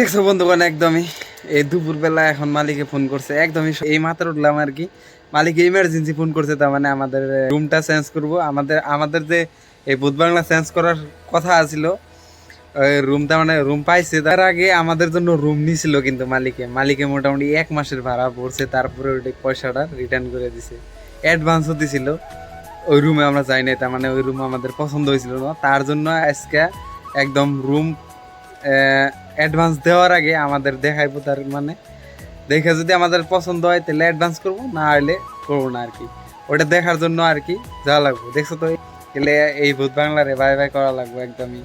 দেখছ বন্ধুগণ, একদমই। এই দুপুরবেলা এখন মালিকে ফোন করছে, একদমই এই মাত্র উঠলাম আর কি। মালিক ইমার্জেন্সি ফোন করছে, তার মানে আমাদের রুমটা চেঞ্জ করব। আমাদের আমাদের যে এই বুধ বাংলা চেঞ্জ করার কথা আছিল রুমটা মানে রুম পাইছে, তার আগে আমাদের জন্য রুম নিছিল কিন্তু মালিকে। মালিকে মোটামুটি এক মাসের ভাড়া পড়ছে, তারপরে ওই পয়সাটা রিটার্ন করে দিছে। অ্যাডভান্সও দিছিল। ওই রুমে আমরা যাই নাই, তার মানে ওই রুম আমাদের পছন্দ হয়েছিল না। তার জন্য আজকে একদম রুম অ্যাডভান্স দেওয়ার আগে আমাদের দেখাইবো তার মানে। দেখে যদি আমাদের পছন্দ হয়, তাহলে অ্যাডভান্স করব, না হলে করব না আর কি ওটা দেখার জন্য আর কি যাওয়া লাগবো। দেখছ তো এলে এই ভূত বাংলারে বাই বাই করা লাগবো একদমই।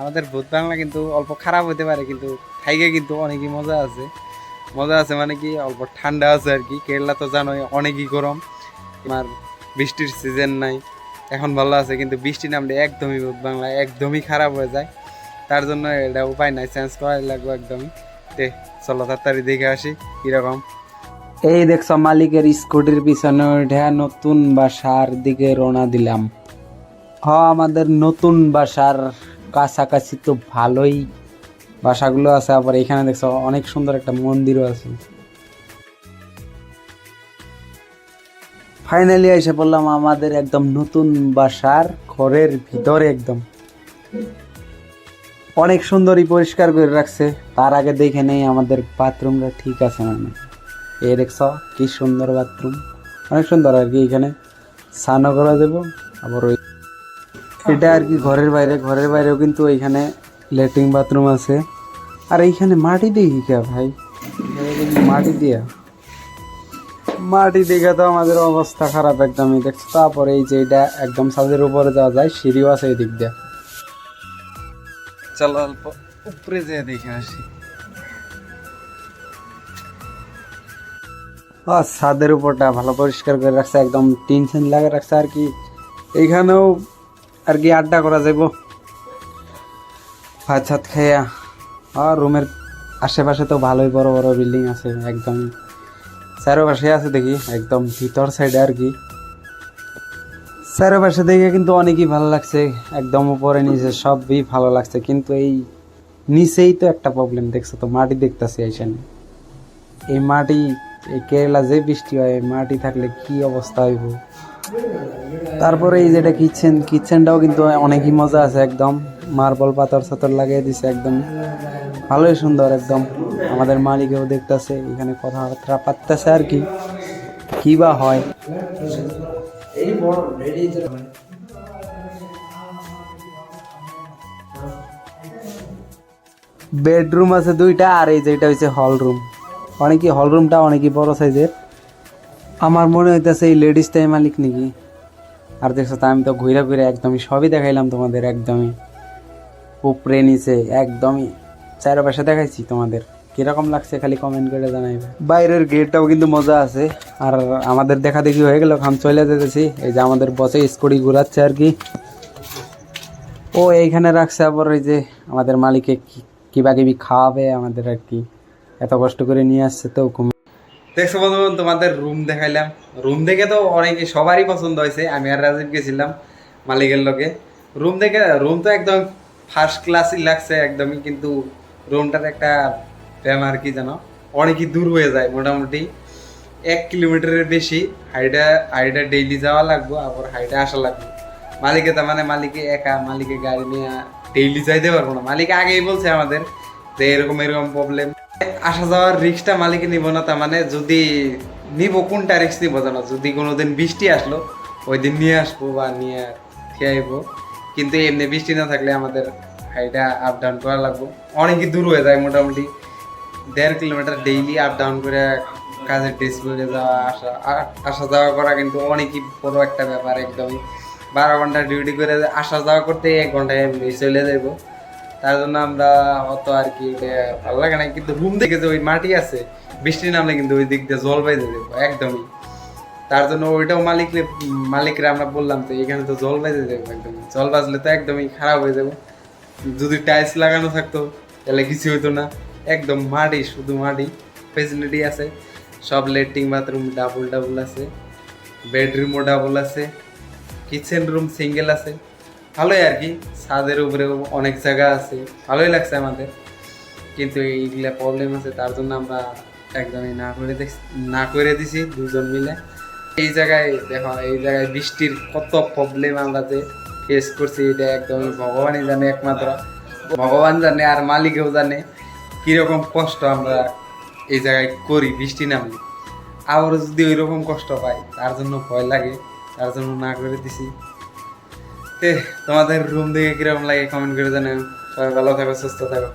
আমাদের ভূত বাংলা কিন্তু অল্প খারাপ হতে পারে, কিন্তু থাইকে কিন্তু অনেকই মজা আছে। মজা আছে মানে কি, অল্প ঠান্ডা আছে আর কি কেরলা তো জানোই, অনেকই গরম। তোমার বৃষ্টির সিজন নাই। এখন ভালো আছে, কিন্তু বৃষ্টি নামলে একদমই ভূত বাংলা একদমই খারাপ হয়ে যায়। তার জন্য এটা উপায় নাই চেঞ্জ করা লাগবে একদমই। তে চলো তাড়াতাড়ি দেখে আসি কীরকম। এই দেখছ মালিকের স্কুটির পিছনে উঠে নতুন বাসার দিকে রওনা দিলাম। হ, আমাদের নতুন বাসার কাছাকাছি তো ভালোই বাসাগুলো আছে, আবার এখানে দেখছ অনেক সুন্দর একটা মন্দিরও আছে। ফাইনালি এসে বললাম আমাদের একদম নতুন বাসার ঘরের ভিতরে একদম। অনেক সুন্দরই পরিষ্কার করে রাখছে। তার আগে দেখে নেই আমাদের বাথরুমটা ঠিক আছে না এ দেখছ, কি সুন্দর বাথরুম অনেক সুন্দর আর কি এখানে। স্নানও করে দেবো আবার ওই এটা আর কি ঘরের বাইরে। ঘরের বাইরেও কিন্তু এইখানে ল্যাট্রিন বাথরুম আছে। আর এইখানে মাটি দিয়ে কে ভাই? মাটি দিয়া। মাটি দেখে তো আমাদের অবস্থা খারাপ একদমই। দেখছ, তারপরে এই যে এটা একদম ছাদের উপরে যাওয়া যায়, সিঁড়িও আছে এই দিক দিয়ে। চলো অল্প উপরে যেয়ে দেখে আসি। ছাদের উপরটা ভালো পরিষ্কার করে রাখছে, একদম টিন সিন লাগে রাখছে আর কি। এইখানেও আর কি আড্ডা করা যাব ভাত ছাত খাইয়া। আর রুমের আশেপাশে তো ভালোই বড় বড় বিল্ডিং আছে, একদম চারোপাশে আছে দেখি, একদম ভিতর সাইডে আর কি। চারোপাশে দেখে কিন্তু অনেকই ভালো লাগছে। একদম উপরে, নিচে সবই ভালো লাগছে। কিন্তু এই নিচেই তো একটা প্রবলেম দেখছ তো, মাটি দেখতেছি এইখানে এই মাটি, এই কেরালা যে বৃষ্টি হয় মাটি থাকলে কি অবস্থা হইব? তারপরে এই যেটা কিচেন কিচেনটাও কিন্তু অনেকই মজা আছে একদম। মার্বল, পাথর সাথর লাগিয়ে দিছে একদম। ভালোই সুন্দর একদম। আমাদের মালিকেও দেখতেছে, এখানে কথাবার্তা পারতেছে আর কি। কি বা হয়। বেডরুম আছে দুইটা, আর এই যেটা হচ্ছে হল রুম অনেকই হল রুমটা অনেকই বড় সাইজের আমার মনে হইতেছে এই লেডিসটাই মালিক নাকি? আর দেখছ তো, আমি তো ঘুরে ঘুরে একদমই সবই দেখাইলাম তোমাদের, একদমই। উপরে, নিচে, একদমই। চারপাশে দেখাইছি তোমাদের। কীরকম লাগছে খালি কমেন্ট করে জানাইবে? বাইরের গেটটাও কিন্তু মজা আছে। আর আমাদের দেখা দেখি হয়ে গেল খাম চলে যেতেছি। এই যে আমাদের বসে স্কুটি ঘুরাচ্ছে আর কি। ও এইখানে রাখছে আবার ওই যে আমাদের মালিকে কি- কিবা কিবি খাওয়াবে আমাদের আর কি। এত কষ্ট করে নিয়ে আসছে তো দেখছ বন্ধু তোমাদের রুম দেখাইলাম। রুম দেখে তো অনেকে সবারই পছন্দ হয়েছে। আমি আর রাজীব গেছিলাম মালিকের লোকে রুম দেখে রুম তো একদম ফার্স্ট ক্লাসই লাগছে একদমই কিন্তু রুমটার একটা ব্যায়াম আর কি যেন, অনেকই দূর হয়ে যায় মোটামুটি। এক কিলোমিটারের বেশি হাইটা হাইটা ডেইলি যাওয়া লাগবো, আবার হাইটা আসা লাগবে। মালিকে তার মানে মালিকে একা, মালিকে গাড়ি নিয়ে ডেইলি যাইতে পারব না। মালিক আগেই বলছে আমাদের যে এরকম এরকম প্রবলেম আসা যাওয়ার রিক্সটা মালিকে নিব না, তার মানে যদি নিব, কোনটা রিক্স নিব জানো যদি কোনোদিন বৃষ্টি আসলো ওই দিন নিয়ে আসব বা নিয়ে খেয়ে আইবো কিন্তু এমনি বৃষ্টি না থাকলে আমাদের হাইটা আপ ডাউন করা লাগবো। অনেকই দূর হয়ে যায় মোটামুটি। দেড় কিলোমিটার ডেইলি আপ ডাউন করে কাজের ড্রেস করে যাওয়া, আসা আসা যাওয়া করা কিন্তু অনেকই বড় একটা ব্যাপার একদমই। বারো ঘণ্টা ডিউটি করে আসা যাওয়া করতে এক ঘন্টায় এমনি চলে যাব তার জন্য আমরা অত আর কি ভালো লাগে না, কিন্তু রুম দেখে যে ওই মাটি আছে, বৃষ্টি নামলে কিন্তু ওই দিক দিয়ে জল বাইতে দেবো একদমই। তার জন্য ওইটাও মালিক মালিকরা আমরা বললাম তো এখানে তো জল বাইতে দেবো একদমই। জল বাজলে তো একদমই খারাপ হয়ে যাব। যদি টাইলস লাগানো থাকতো, তাহলে কিছু হতো না। একদম মাটি শুধু মাটি ফেসিলিটি আছে। সব লেট্রিন বাথরুম ডাবল ডাবল আছে। বেডরুমও ডাবল আছে। কিচেন রুম সিঙ্গেল আছে। ভালোই আর কি। ছাদের উপরেও অনেক জায়গা আছে। ভালোই লাগছে আমাদের। কিন্তু এইগুলা প্রবলেম আছে, তার জন্য আমরা একদমই না করে না করে দিছি দুজন মিলে। এই জায়গায়, দেখো, এই জায়গায় বৃষ্টির কত প্রবলেম আমরা যে ফেস করছি, এটা একদমই ভগবানই জানে একমাত্র। ভগবান জানে আর মালিকেও জানে। কীরকম কষ্ট আমরা এই জায়গায় করি, বৃষ্টি নামলে। আবারও যদি ওই রকম কষ্ট পাই, তার জন্য ভয় লাগে, তার জন্য না করে দিছি। তে, তোমাদের রুম দেখে কীরকম লাগে কমেন্ট করে জানাও। সবাই ভালো থাকো, সুস্থ থাকো।